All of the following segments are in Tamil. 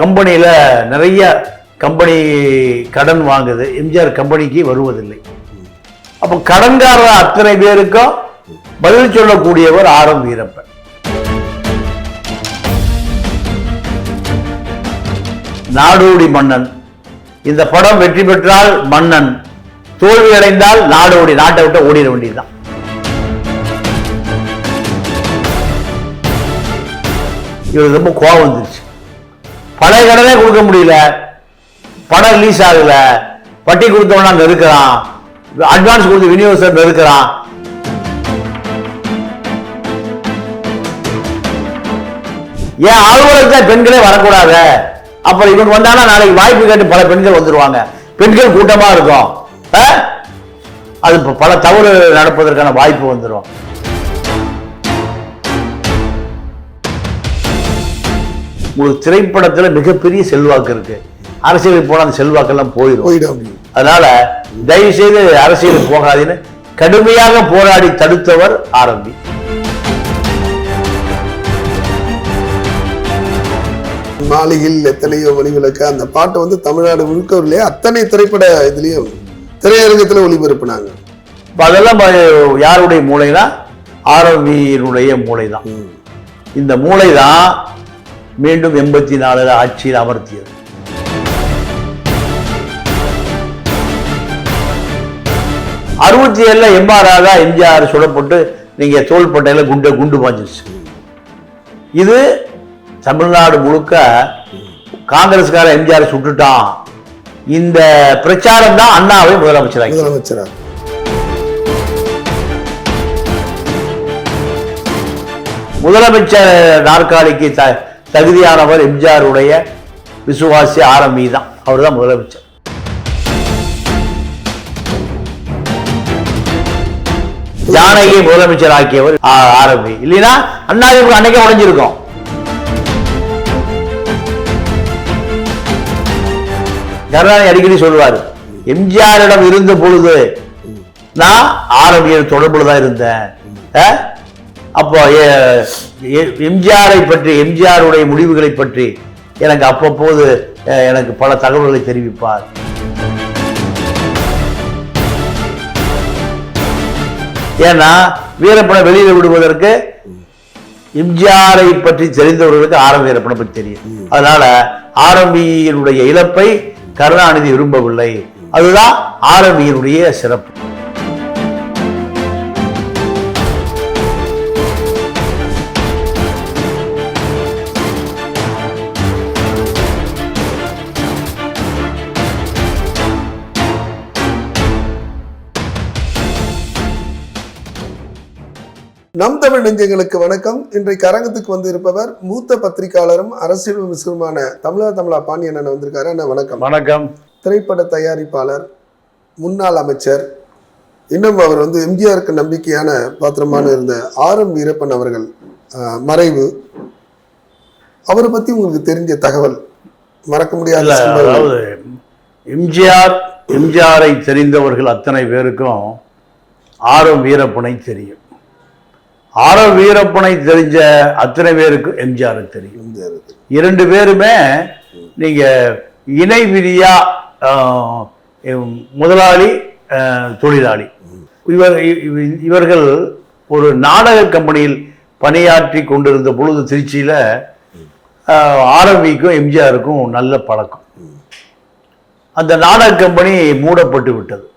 கம்பெனியில் நிறைய கம்பெனி கடன் வாங்குது. எம்ஜிஆர் கம்பெனிக்கு வருவதில்லை. அப்போ கடன்காரர் அத்தனை பேருக்கும் பதில் சொல்லக்கூடியவர் ஆர் எம் வீரப்பன். நாடோடி மன்னன். இந்த படம் வெற்றி பெற்றால் மன்னன். தோல்வி அடைந்தால் நாடோடி. நாட்டை விட்டு ஓடிட வேண்டியதுதான். இவருக்கு ரொம்ப கோவம் வந்துருச்சு. பழைய கடனே கொடுக்க முடியல. படம் ரிலீஸ் ஆகல. வட்டி கொடுத்தவனா நெருக்கிறான் அட்வான்ஸ் கொடுத்து விநியோகஸ்தர் நெருக்கிறான் ஏன் அலுவலகத்தை பெண்களே வரக்கூடாது? அப்புறம் இவங்க வந்தானா நாளைக்கு வாய்ப்பு கேட்டு பல பெண்கள் வந்துருவாங்க. பெண்கள் கூட்டமா இருக்கும். ஆ? அது பல தவறு நடப்பதற்கான வாய்ப்பு வந்துடும் உங்களுக்கு திரைப்படத்துல மிகப்பெரிய செல்வாக்கு இருக்கு. அரசியலுக்கு போனா அந்த செல்வாக்கெல்லாம் போயிடும். அதனால தயவு செய்து அரசியலுக்கு போகாதீன்னு கடுமையாக போராடி தடுத்தவர் ஆரம்பி மாளிகையில் எத்தனையோ மணிவிளக்கு அந்த பாட்டை வந்து தமிழ்நாடு முழுக்கவில்லையே அத்தனை திரைப்பட இதுலயும் திரையரங்கத்துல ஒளிபரப்புனாங்க. இப்ப அதெல்லாம் யாருடைய மூளைனா? ஆரம்பியினுடைய மூளை தான். இந்த மூளை தான் மீண்டும் எண்பத்தி நாலுல ஆட்சியில் அமர்த்தியது. அறுபத்தி ஏழுல எம்ஆர் ராதா எம்ஜிஆர் சுடப்பட்டு நீங்க தோள்பட்டையில குண்டு குண்டு பாஞ்சிருச்சு. இது தமிழ்நாடு முழுக்க காங்கிரஸ்கார எம்ஜிஆர் சுட்டுட்டான். இந்த பிரச்சாரம் தான் அண்ணாவை முதலமைச்சராக்கி. முதலமைச்சரா முதலமைச்சர் நாற்காலிக்கு த தகுதியானவர் எம்ஜிஆருடைய விசுவாசி ஆரம்பி தான். அவர் தான் முதலமைச்சர். ஜானகி முதலமைச்சர் ஆக்கியவர் ஆரம்பி. இல்லைன்னா அண்ணாதிமுக அன்னைக்கே உடஞ்சிருக்கும். கருணாநிதி அடிக்கடி சொல்லுவார் எம்ஜிஆரிடம் இருந்த பொழுது நான் ஆரம்பியர் தொடர்புல தான் இருந்தேன் அப்போ எ- எம்ஜிஆரை பற்றி எம்ஜிஆருடைய முடிவுகளை பற்றி எனக்கு அப்பப்போது எனக்கு பல தகவல்களை தெரிவிப்பார். ஏன்னா வீரப்பனை வெளியில் விடுவதற்கு எம்ஜிஆரை பற்றி தெரிந்தவர்களுக்கு ஆரம்ப வீரப்பனை பற்றி தெரியும். அதனால ஆரம்பியினுடைய இழப்பை கருணாநிதி விரும்பவில்லை. அதுதான் ஆரம்பியினுடைய சிறப்பு. நம் தமிழ் நெஞ்சங்களுக்கு வணக்கம். இன்றைக்கு அரங்கத்துக்கு வந்து இருப்பவர் மூத்த பத்திரிகையாளரும் அரசியல் விமர்சகருமான தமிழா தமிழா பாண்டியன் அண்ணன் வந்திருக்காரு. அண்ணன் வணக்கம். வணக்கம். திரைப்பட தயாரிப்பாளர் முன்னாள் அமைச்சர் இன்னும் அவர் வந்து எம்ஜிஆருக்கு நம்பிக்கையான பாத்திரமான இருந்த ஆர் எம் வீரப்பன் அவர்கள் மறைவு. அவரை பத்தி உங்களுக்கு தெரிஞ்ச தகவல் மறக்க முடியாத. அதாவது எம்ஜிஆர் எம்ஜிஆரை தெரிந்தவர்கள் அத்தனை பேருக்கும் ஆரம் வீரப்பனை தெரியும். ஆரம் வீரப்பனை தெரிஞ்ச அத்தனை பேருக்கும் எம்ஜிஆருக்கு தெரியும். இரண்டு பேருமே நீங்க இணை விதியா முதலாளி தொழிலாளி. இவர் இவ- இவர்கள் ஒரு நாடக கம்பெனியில் பணியாற்றி கொண்டிருந்த பொழுது திருச்சியில ஆரம்பிக்கும் எம்ஜிஆருக்கும் நல்ல பழக்கம். அந்த நாடக கம்பெனி மூடப்பட்டு விட்டது.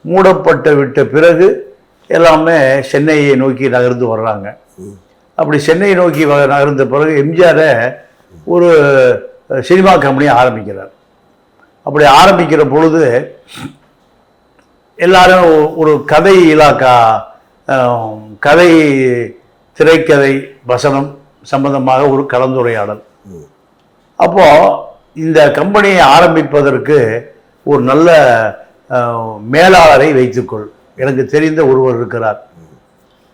மூடப்பட்டு விட்ட பிறகு எல்லாமே சென்னையை நோக்கி நகர்ந்து வர்றாங்க. அப்படி சென்னையை நோக்கி வ- நகர்ந்த பிறகு எம்ஜிஆரை ஒரு சினிமா கம்பெனியை ஆரம்பிக்கிறார். அப்படி ஆரம்பிக்கிற பொழுது எல்லாரும் ஒரு கதை இலாக்கா கதை திரைக்கதை வசனம் சம்பந்தமாக ஒரு கலந்துரையாடல். அப்போது இந்த கம்பெனியை ஆரம்பிப்பதற்கு ஒரு நல்ல மேலாளரை வைத்துக்கொள். எனக்கு தெரிந்த ஒருவர் இருக்கிறார்.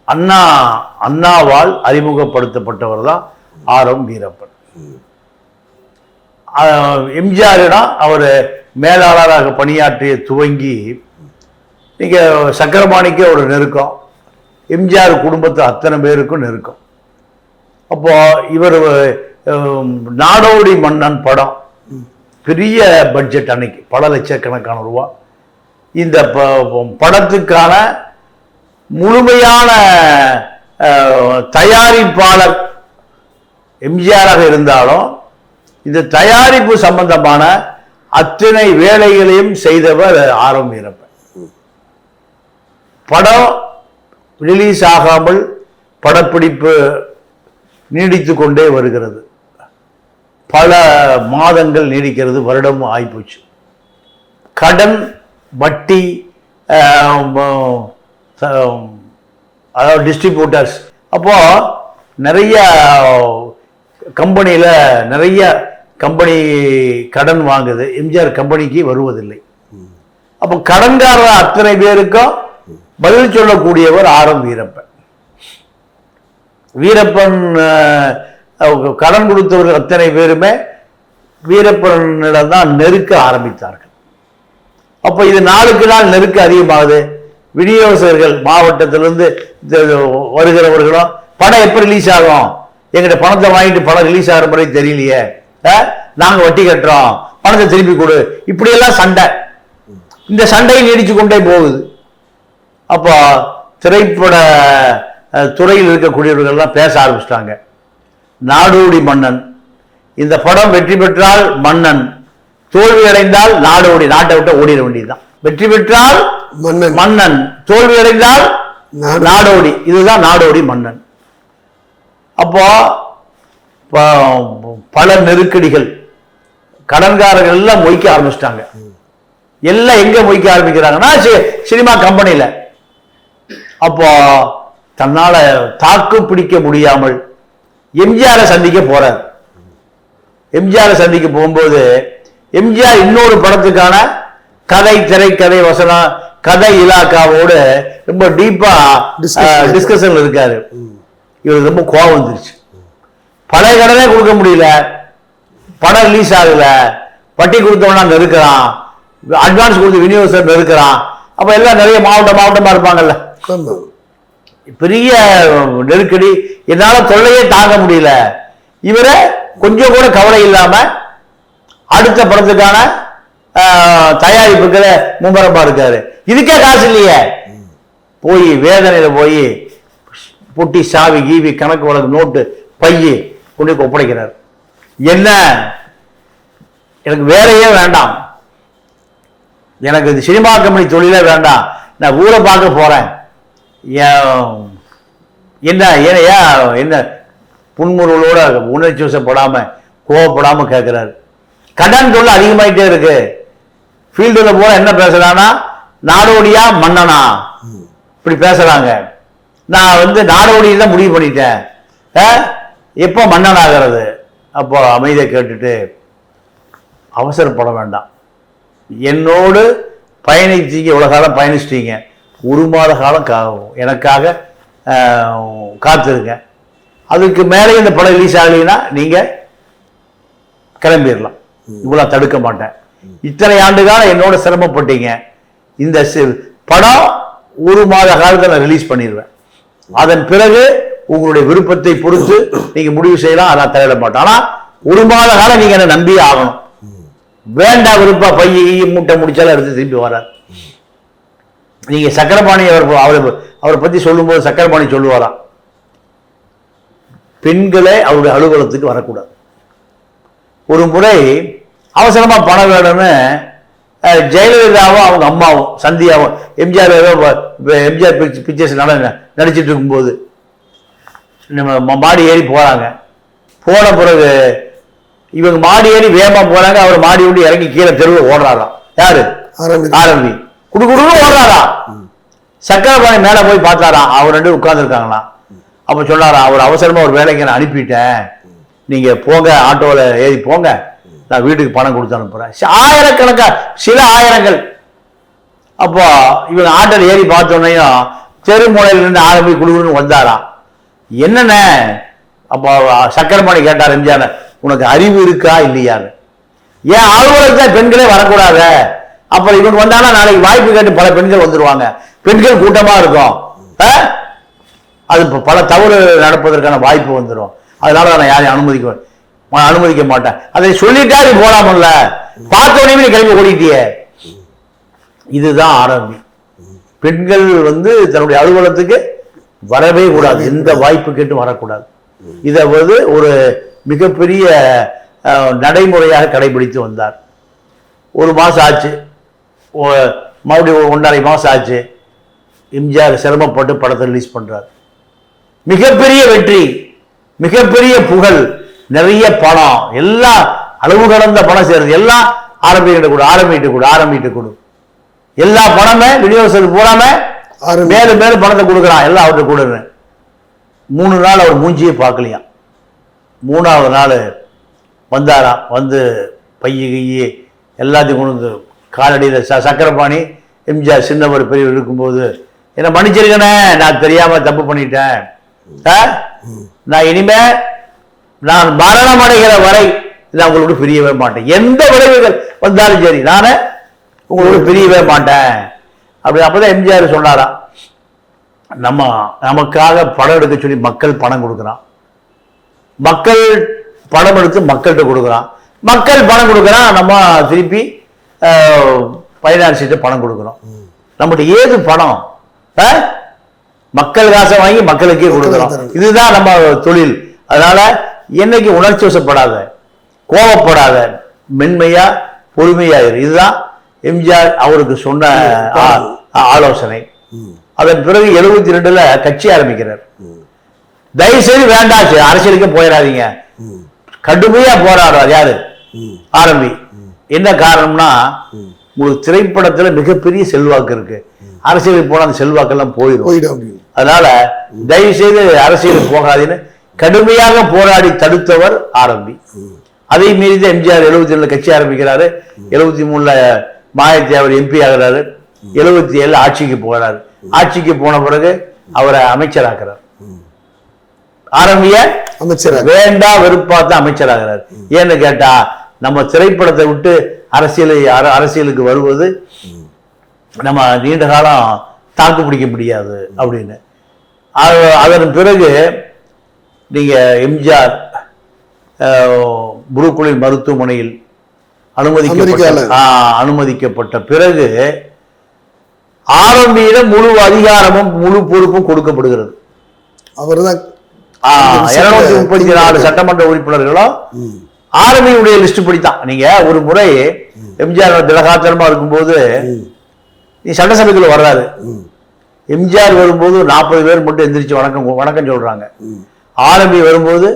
அண்ணா அண்ணாவால் அறிமுகப்படுத்தப்பட்டவர் தான் ஆர் எம் வீரப்பன். எம்ஜிஆரிடம் அவர் மேலாளராக பணியாற்றிய துவங்கி நீங்கள் சக்கரபாணிக்கு ஒரு நெருக்கம் எம்ஜிஆர் குடும்பத்து அத்தனை பேருக்கும் நெருக்கம். அப்போ இவர் நாடோடி மன்னன் படம் பெரிய பட்ஜெட் அன்னைக்கு பல லட்சக்கணக்கான ரூபா. இந்த ப- படத்துக்கான முழுமையான தயாரிப்பாளர் எம்ஜிஆராக இருந்தாலும் இந்த தயாரிப்பு சம்பந்தமான அத்தனை வேலைகளையும் செய்தவர் ஆர்வம் படம் ரிலீஸ் ஆகாமல் படப்பிடிப்பு நீடித்து கொண்டே வருகிறது. பல மாதங்கள் நீடிக்கிறது வருடம் ஆயிப்போச்சு கடன் வட்டி அதாவது டிஸ்ட்ரிபியூட்டர்ஸ் அப்போது நிறைய கம்பெனியில் நிறைய கம்பெனி கடன் வாங்குது. எம்ஜிஆர் கம்பெனிக்கு வருவதில்லை. அப்போ கடன்காரர் அத்தனை பேருக்கும் பதில் சொல்லக்கூடியவர் ஆரம் வீரப்பன். வீரப்பன் கடன் கொடுத்தவர்கள் அத்தனை பேருமே வீரப்பனிடம் தான் நெருக்க ஆரம்பித்தார்கள். அப்போ இது நாளுக்கு நாள் நெருக்க அதிகமாகுது. விநியோகஸ்தர்கள் மாவட்டத்திலிருந்து வருகிறவர்களும் படம் எப்போ ரிலீஸ் ஆகும்? எங்கிட்ட பணத்தை வாங்கிட்டு படம் ரிலீஸ் ஆகிற முறை தெரியலையே. நாங்கள் வட்டி கட்டுறோம். பணத்தை திருப்பி கொடு. இப்படியெல்லாம் சண்டை. இந்த சண்டை நீடிச்சு கொண்டே போகுது. அப்போ திரைப்பட துறையில் இருக்கக்கூடியவர்கள்லாம் பேச ஆரம்பிச்சிட்டாங்க. நாடோடி மன்னன். இந்த படம் வெற்றி பெற்றால் மன்னன். தோல்வி அடைந்தால் நாடோடி நாட்டை விட்டு ஓடிட வேண்டியதுதான். வெற்றி பெற்றால் மன்னன். மன்னன். தோல்வி அடைந்தால் நாடு. நாடோடி இதுதான் நாடோடி மன்னன். அப்போ பல நெருக்கடிகள் கடன்காரர்கள் எல்லாம் மொய்க்க ஆரம்பிச்சிட்டாங்க. எல்லாம் எங்க மொய்க்க ஆரம்பிக்கிறாங்கன்னா சினிமா கம்பெனியில. அப்போ தன்னால தாக்கு பிடிக்க முடியாமல் எம்ஜிஆரை சந்திக்க போறார். எம்ஜிஆரை சந்திக்க போகும்போது எம்ஜிஆர் இன்னொரு படத்துக்கான கதை திரைக்கதை வசனம் கதை இலாக்காவோடு ரொம்ப டீப்பா. டிஸ்கஷன்ல இருக்காரு. இவருக்கு ரொம்ப கோபம் வந்துருச்சு. பழைய கடனே கொடுக்க முடியல. படம் ரிலீஸ் ஆகல. வட்டி கொடுத்தவனா நெருக்கிறான். அட்வான்ஸ் கொடுத்து விநியோகஸ்தர் நெருக்கிறான். அப்ப எல்லாம் நிறைய மாவட்டம் மாவட்டமா இருப்பாங்கல்ல. பெரிய நெருக்கடி. என்னால தொல்லையே தாங்க முடியல. இவரை கொஞ்சம் கூட கவலை இல்லாம அடுத்த படத்துக்கான ஆஹ், தயாரிப்புக்கு மும்முரமா இருக்காரு. இதுக்கே காசு இல்லையே. போய் வேதனையில போய் பொட்டி சாவி கீவி கணக்கு வழக்கு நோட்டு பையி கொண்டு போய் ஒப்படைக்கிறார். என்ன? எனக்கு வேலையே வேண்டாம். எனக்கு இந்த சினிமா கம்பெனி தொழிலே வேண்டாம். நான் ஊரை பார்க்க போறேன். ஏன்? என்ன? ஏனையா என்ன? புன்முறுவலோட உணர்ச்சி வசப்படாம கோவப்படாம கேட்கிறாரு கடன் தொல்லை அதிகமாயிட்டே இருக்கு. ஃபீல்டுல போல என்ன பேசுறானா நாடோடியா மன்னனா? இப்படி பேசுறாங்க. நான் வந்து நாடோடி தான் முடிவு பண்ணிட்டேன். எப்போ மன்னன் ஆகிறது அப்போ அமைதியை கேட்டுட்டு அவசரப்பட வேண்டாம். என்னோடு பயணிச்சிங்க இவ்வளோ காலம் பயணிச்சிட்டீங்க. ஒரு மாத காலம் கா எனக்காக காத்திருங்க. அதுக்கு மேலே இந்த படம் ரிலீஸ் ஆகலைன்னா நீங்கள் கிளம்பிடலாம். இவ்வளவு தடுக்க மாட்டேன். இத்தனை ஆண்டு காலம் என்னோட சிரமப்பட்டீங்க. இந்த படம் ஒரு மாத காலத்தில் நான் ரிலீஸ் பண்ணிடுவேன் அதன் பிறகு உங்களுடைய விருப்பத்தை பொறுத்து நீங்க முடிவு செய்யலாம் நான் தலையிட மாட்டேன். ஆனா ஒரு மாத காலம் நீங்க என்ன நம்பியே ஆகணும். வேண்டாம் விருப்பா பைய மூட்டை முடிச்சாலும் எடுத்து திரும்பி வரார் நீங்க சக்கரபாணி அவர் அவரை அவரை பத்தி சொல்லும்போது சக்கரபாணி சொல்லுவாராம் பெண்களே அவருடைய அலுவலகத்துக்கு வரக்கூடாது. ஒரு முறை அவசரமா பணம் வேணும்னு ஜெயலலிதாவும் அவங்க அம்மாவும் சந்தியாவும் எம்ஜிஆர் ஏதோ எம்ஜிஆர் பிக்சர்ஸ் நட நடிச்சிட்டு இருக்கும்போது நம்ம மாடி ஏறி போறாங்க. போன பிறகு இவங்க மாடி ஏறி வேகமா போறாங்க அவர் மாடி விட்டு இறங்கி கீழே தெருவில் ஓடுறாராம். யாரு? ஆரம்பி. குடு குடுன்னு ஓடுறாரா சக்கரபாணி மேல போய் பார்த்தாராம். அவர் ரெண்டு உட்கார்ந்து இருக்காங்களாம் அப்ப சொன்னாராம் அவர் அவசரமா ஒரு வேலைக்கு நான் அனுப்பிட்டேன். நீங்கள் போங்க ஆட்டோவில் ஏறி போங்க. நான் வீட்டுக்கு பணம் கொடுத்து அனுப்புகிறேன் ஆயிரக்கணக்காக ஆயிரக்கணக்கா சில ஆயிரங்கள். அப்போ இவங்க ஆட்டோவில் ஏறி பார்த்தோன்னையும் தெருமுனையிலிருந்து ஆரம்பி குழுன்னு வந்தாராம் என்னென்ன அப்போ சக்கரமணி கேட்டார் எம்ஜிஆர் உனக்கு அறிவு இருக்கா இல்லையான்னு? ஏன் அலுவலகத்தில் பெண்களே வரக்கூடாது? அப்புறம் இவங்க வந்தாலும் நாளைக்கு வாய்ப்பு கேட்டு பல பெண்கள் வந்துடுவாங்க பெண்கள் கூட்டமாக இருக்கும். ஆ? அது இப்போ பல தவறு நடப்பதற்கான வாய்ப்பு வந்துடும் அதனால நான் யாரையும் அனுமதிக்க நான் அனுமதிக்க மாட்டேன். அதை சொல்லிட்டா நீ போடாமல்ல. பார்த்த உடனே நீ கிளம்பி ஓடிட்டியே. இதுதான் ஆரம்பி. பெண்கள் வந்து தன்னுடைய அலுவலகத்துக்கு வரவே கூடாது. எந்த வாய்ப்பு கேட்டு வரக்கூடாது. இதை வந்து ஒரு மிகப்பெரிய நடைமுறையாக கடைபிடித்து வந்தார். ஒரு மாதம் ஆச்சு. மறுபடியும் ஒன்றரை மாதம் ஆச்சு. எம்ஜிஆர் சிரமப்பட்டு படத்தை ரிலீஸ் பண்ணுறார் மிகப்பெரிய வெற்றி. மிகப்பெரிய புகழ் நிறைய பணம். எல்லாம் அளவு கடந்த பணம் சேருது எல்லாம் ஆரம்பிக்கிட்ட கொடு ஆரம்பிட்டு கொடு ஆரம்பிட்டு கொடு எல்லா பணமே விநியோகத்துக்கு ஆரம்பி மேலும் மேலும் பணத்தை கொடுக்குறான் எல்லாம் அவர்கிட்ட கொடுன்னு மூணு நாள் அவர் மூஞ்சியே பார்க்கலையாம் மூணாவது நாள் வந்தாராம் வந்து பைய கையி எல்லாத்தையும் கொண்டு வந்து காலடியில் ச சக்கரபாணி எம்ஜிஆர் சின்னவர் பெரியவர் இருக்கும்போது என்னை மன்னிச்சிருக்கனே நான் தெரியாம தப்பு பண்ணிட்டேன். ஆ? நான் இனிமே நான் மரணம் அடைகிற வரை நான் உங்களோட பிரியவே மாட்டேன். எந்த விளைவுகள் வந்தாலும் சரி நான் உங்களோட பிரியவே மாட்டேன். அப்படி அப்பதான் எம்ஜிஆர் சொன்னாராம் நம்ம நமக்காக படம் எடுக்க சொல்லி மக்கள் பணம் கொடுக்குறான். மக்கள் பணம் எடுத்து மக்கள்கிட்ட கொடுக்குறான். மக்கள் பணம் கொடுக்குறான் நம்ம திருப்பி ஃபைனான்ஸ்கிட்ட பணம் கொடுக்குறோம். நம்மகிட்ட ஏது பணம்? ஆ? மக்கள் காசை வாங்கி மக்களுக்கே கொடுக்குறோம். இதுதான் நம்ம தொழில். அதனால என்னைக்கு உணர்ச்சி வசப்படாத கோபப்படாத மென்மையா பொறுமையா இரு. இதுதான் எம்ஜிஆர் அவருக்கு சொன்ன ஆலோசனை. அதன் பிறகு எழுபத்தி ரெண்டுல கட்சி ஆரம்பிக்கிறார். தயவு செய்து வேண்டாம் சரி, அரசியலுக்கே போயிடாதீங்க. கடுமையா போராடுறார் யாரு? ஆரம்பி என்ன காரணம்னா உங்களுக்கு திரைப்படத்துல மிகப்பெரிய செல்வாக்கு இருக்கு. அரசியலுக்கு போனா அந்த செல்வாக்கெல்லாம் போயிடும். போயிடும் அதனால தயவு செய்து அரசியலுக்கு போகாதீன்னு கடுமையாக போராடி தடுத்தவர் ஆரம்பி அதை மீறி எம்ஜிஆர் எழுபத்தி ரெண்டுல கட்சி ஆரம்பிக்கிறாரு. எழுபத்தி மூணுல மாயத்தி அவர் எம்பி ஆகிறாரு. எழுபத்தி ஏழுல ஆட்சிக்கு போகிறாரு ஆட்சிக்கு போன பிறகு அவரை அமைச்சராக்குறார். ஆரம்பிய அமைச்சராக வேண்டா வெறுப்பாத்த அமைச்சராகிறார். ஏன்னு கேட்டா நம்ம திரைப்படத்தை விட்டு அரசியலை அர- அரசியலுக்கு வருவது நம்ம நீண்ட காலம் தாக்கு பிடிக்க முடியாது அப்படின்னு. அது- அதன் பிறகு நீங்க எம்ஜிஆர் புருக்குளின் மருத்துவமனையில் அனுமதிக்கப்பட்ட அனுமதிக்கப்பட்ட பிறகு ஆரம்பியிடம் முழு அதிகாரமும் முழு பொறுப்பும் கொடுக்கப்படுகிறது. அவர் தான் இருநூத்தி முப்பத்தி நாலு சட்டமன்ற உறுப்பினர்களும் ஆர்மியுடைய லிஸ்ட் படித்தான் நீங்க ஒரு முறை எம்ஜிஆர் திலகாத்திரமா இருக்கும்போது நீ சட்டசபைக்குள்ள வர்றாரு எம்ஜிஆர் வரும்போது நாற்பது பேர் மட்டும் எந்திரிச்சு வணக்கம் வணக்கம் சொல்றாங்க. ஆர்மி வரும்போது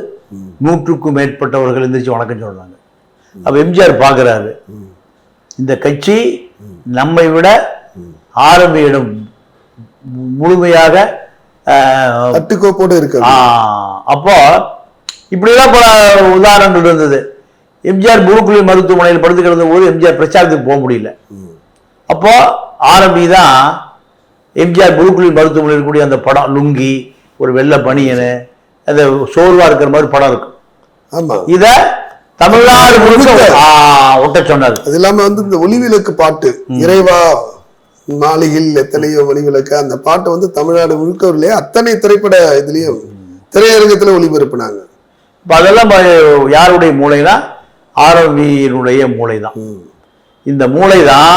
நூற்றுக்கும் மேற்பட்டவர்கள் எந்திரிச்சு வணக்கம் சொல்றாங்க. அப்ப எம்ஜிஆர் பார்க்கறாரு இந்த கட்சி நம்மை விட ஆர்மியிடம் முழுமையாக கட்டுக்கோப்போடு இருக்கு அப்போ இப்படிலாம் பல உதாரணங்கள் இருந்தது. எம்ஜிஆர் புருக்குழி மருத்துவமனையில் படுத்து கிடந்த போது எம்ஜிஆர் பிரச்சாரத்துக்கு போக முடியல. அப்போ ஆரம்பி தான் எம்ஜிஆர் புருக்குழி மருத்துவமனையில் இருக்கக்கூடிய அந்த படம் லுங்கி ஒரு வெள்ளை பனியனு அந்த சோர்வா இருக்கிற மாதிரி படம் இருக்கும் ஆமா. இத தமிழ்நாடு முழுக்க சொன்னது அது இல்லாம வந்து இந்த ஒளிவிளக்கு பாட்டு இறைவா மாளிகையில் எத்தனையோ ஒளிவிளக்கு அந்த பாட்டை வந்து தமிழ்நாடு முழுக்க இல்லையா? அத்தனை திரைப்பட இதுலயும் திரையரங்கத்துல ஒளிபரப்புனாங்க. இப்ப அதெல்லாம் யாருடைய மூளைனா ஆரம்பியினுடைய மூளை தான் இந்த மூளை தான்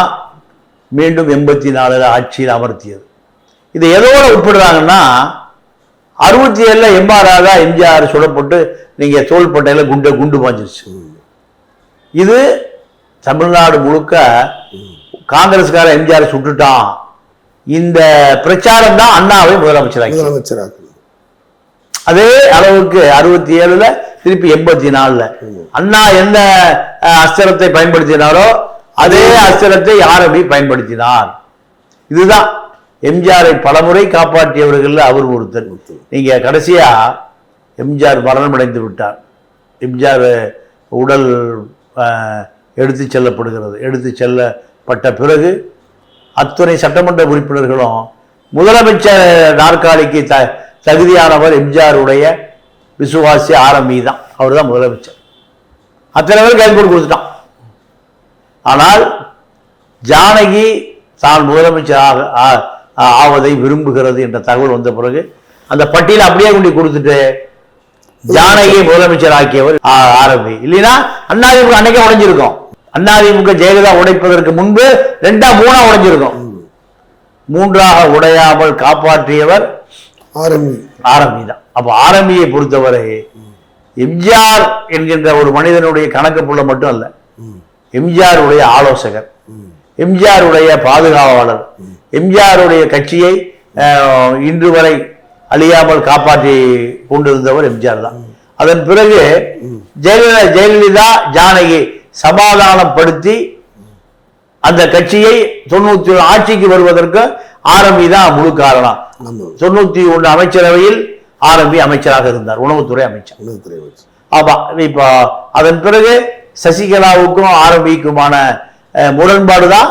மீண்டும் எண்பத்தி நாலுல ஆட்சியில் அமர்த்தியது. இதை எதோட ஒப்பிடுறாங்கன்னா அறுபத்தி ஏழுல எம்ஆராக எம்ஜிஆர் சுடப்பட்டு நீங்க தோள்பட்டையில குண்டு குண்டு பாஞ்சிருச்சு. இது தமிழ்நாடு முழுக்க காங்கிரஸ்கார எம்ஜிஆர் சுட்டுட்டான். இந்த பிரச்சாரம் தான் அண்ணாவை முதலமைச்சராக்கி முதலமைச்சராக அதே அளவுக்கு அறுபத்தி ஏழுல திருப்பி எண்பத்தி நாலுல. அண்ணா எந்த அஸ்திரத்தை பயன்படுத்தினாரோ அதே அஸ்திரத்தை ஆரம்பி பயன்படுத்தினார்? இதுதான். எம்ஜிஆரை பலமுறை காப்பாற்றியவர்கள் அவர் ஒருத்தர். நீங்க கடைசியா எம்ஜிஆர் மரணமடைந்து விட்டார். எம்ஜிஆர் உடல் அஹ், எடுத்துச் செல்லப்படுகிறது. எடுத்து செல்லப்பட்ட பிறகு அத்துணை சட்டமன்ற உறுப்பினர்களும் முதலமைச்சர் நாற்காலிக்கு த தகுதியானவர் எம்ஜிஆருடைய விசுவாசி ஆரம்பி தான். அவர் தான் முதலமைச்சர். அத்தனை பேர் போட்டு கொடுத்துட்டான். ஆனால் ஜானகி தான் முதலமைச்சர் ஆவதை விரும்புகிறது என்ற தகவல் வந்த பிறகு அந்த பட்டியலை அப்படியே கொண்டு கொடுத்துட்டு ஜானகியை முதலமைச்சர் ஆக்கியவர் ஆரம்பி. இல்லைன்னா அதிமுக அன்னைக்கே உடைஞ்சிருக்கும். அதிமுக ஜெயலலிதா உடைப்பதற்கு முன்பு ரெண்டா மூணா உடைஞ்சிருக்கும். மூன்றாக உடையாமல் காப்பாற்றியவர் ஆரம்பி. ஆரம்பி தான். அப்போ ஆரம்பியை பொறுத்தவரை எம்ஜிஆர் என்கின்ற ஒரு மனிதனுடைய கணக்கு புள்ள மட்டும் அல்ல. எம்ஜிஆர் உடைய ஆலோசகர் எம்ஜிஆர் உடைய பாதுகாவலர் எம்ஜிஆர் உடைய கட்சியை இன்று வரை அழியாமல் காப்பாற்றி கொண்டிருந்தவர் எம்ஜிஆர் தான். அதன் பிறகு ஜெயலலிதா ஜெயலலிதா ஜானகி சமாதானப்படுத்தி அந்த கட்சியை தொண்ணூத்தி ஆட்சிக்கு வருவதற்கு ஆரம்பி தான் முழு காரணம். தொண்ணூத்தி ஒண்ணு அமைச்சரவையில் ஆரம்பி அமைச்சராக இருந்தார் உணவுத்துறை அமைச்சர். உணவுத்துறை அமைச்சர். ஆமா இப்போ அதன் பிறகு சசிகலாவுக்கும் ஆரம்பிக்குமான அஹ், முரண்பாடு தான்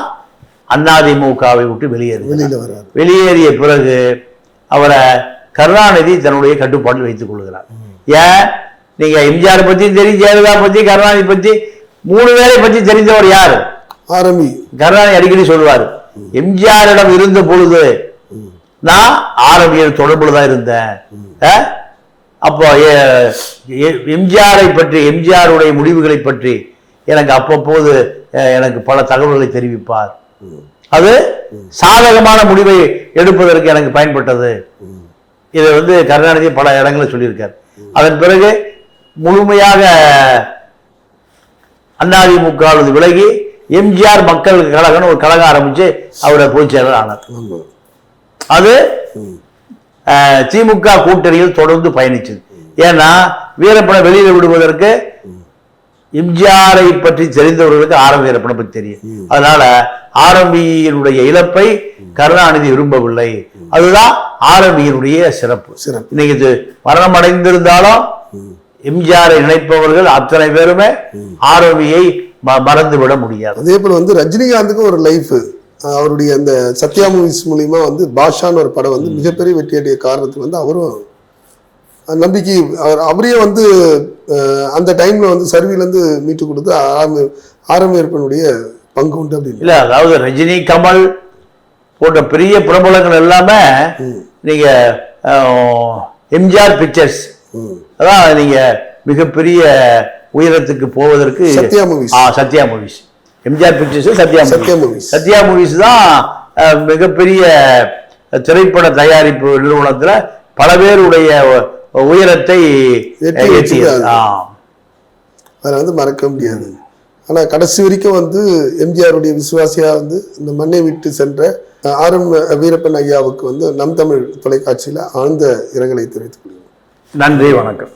அதிமுகவை விட்டு வெளியேறு வெளியேறிய பிறகு அவரை கருணாநிதி தன்னுடைய கட்டுப்பாட்டில் வைத்துக் கொள்கிறார். ஏன்? நீங்க எம்ஜிஆர் பத்தி தெரியும் ஜெயலலிதா பத்தி கருணாநிதி பத்தி மூணு பேரை பத்தி தெரிந்தவர் யாரு? ஆரம்பி கருணாநிதி அடிக்கடி சொல்லுவார். எம்ஜிஆரிடம் இருந்த பொழுது நான் ஆரம்பியல் தொடர்புல தான் இருந்தேன்? அப்போ எம்ஜிஆரை பற்றி எம்ஜிஆருடைய முடிவுகளை பற்றி எனக்கு அப்பப்போது எனக்கு பல தகவல்களை தெரிவிப்பார். அது சாதகமான முடிவை எடுப்பதற்கு எனக்கு பயன்பட்டது. இதை வந்து கருணாநிதி பல இடங்களில் சொல்லியிருக்கார். அதன் பிறகு முழுமையாக அதிமுக விலகி எம்ஜிஆர் மக்கள் கழகம்னு ஒரு கழகம் ஆரம்பிச்சு அவரை பொதுச் செயலர் ஆனார் அது திமுக கூட்டணியில் தொடர்ந்து பயணிச்சது. ஏன்னா வீரப்பனை வெளியில விடுவதற்கு எம்ஜிஆரை பற்றி தெரிந்தவர்களுக்கு ஆரம்பி வீரப்பனை பற்றி தெரியும். அதனால ஆரம்பியினுடைய இழப்பை கருணாநிதி விரும்பவில்லை. அதுதான் ஆரம்பியினுடைய சிறப்பு. சிறப்பு. இன்னைக்கு இது மரணம் அடைந்திருந்தாலும் எம்ஜிஆரை நினைப்பவர்கள் அத்தனை பேருமே ஆரம்பியை மறந்து விட முடியாது. அதே போல வந்து ரஜினிகாந்துக்கும் ஒரு லைஃப் அவருடைய அந்த சத்யா மூவிஸ் மூலியமா வந்து பாஷான்னு ஒரு படம் வந்து மிகப்பெரிய வெற்றியடைய காரணத்துக்கு வந்து அவரும் நம்பிக்கை அவர் அவரே வந்து அந்த டைம்ல வந்து சர்வீலேருந்து மீட்டு கொடுத்து ஆரம்பி ஆரம்பியற்பனுடைய பங்கு உண்டு அப்படின்னு. இல்ல அதாவது ரஜினி கமல் போன்ற பெரிய பிரபலங்கள் எல்லாமே நீங்க அஹ், எம்ஜிஆர் பிக்சர்ஸ். அதான் நீங்க மிகப்பெரிய உயரத்துக்கு போவதற்கு Sathya Movies Sathya Movies MGR Pictures Sathya Sathya Movies Sathya Movies தான் மிகப்பெரிய திரைப்பட தயாரிப்பு நிறுவனத்துல பல பேருடைய உயரத்தை. அதை வந்து மறக்க முடியாது. ஆனா கடைசி வரைக்கும் வந்து எம்ஜிஆருடைய விசுவாசியா வந்து இந்த மண்ணை விட்டு சென்ற ஆர் எம் வீரப்பன் ஐயாவுக்கு வந்து நம் தமிழ் தொலைக்காட்சியில ஆழ்ந்த இரங்கலை தெரிவித்துக் கொள்கிறேன். நன்றி வணக்கம்.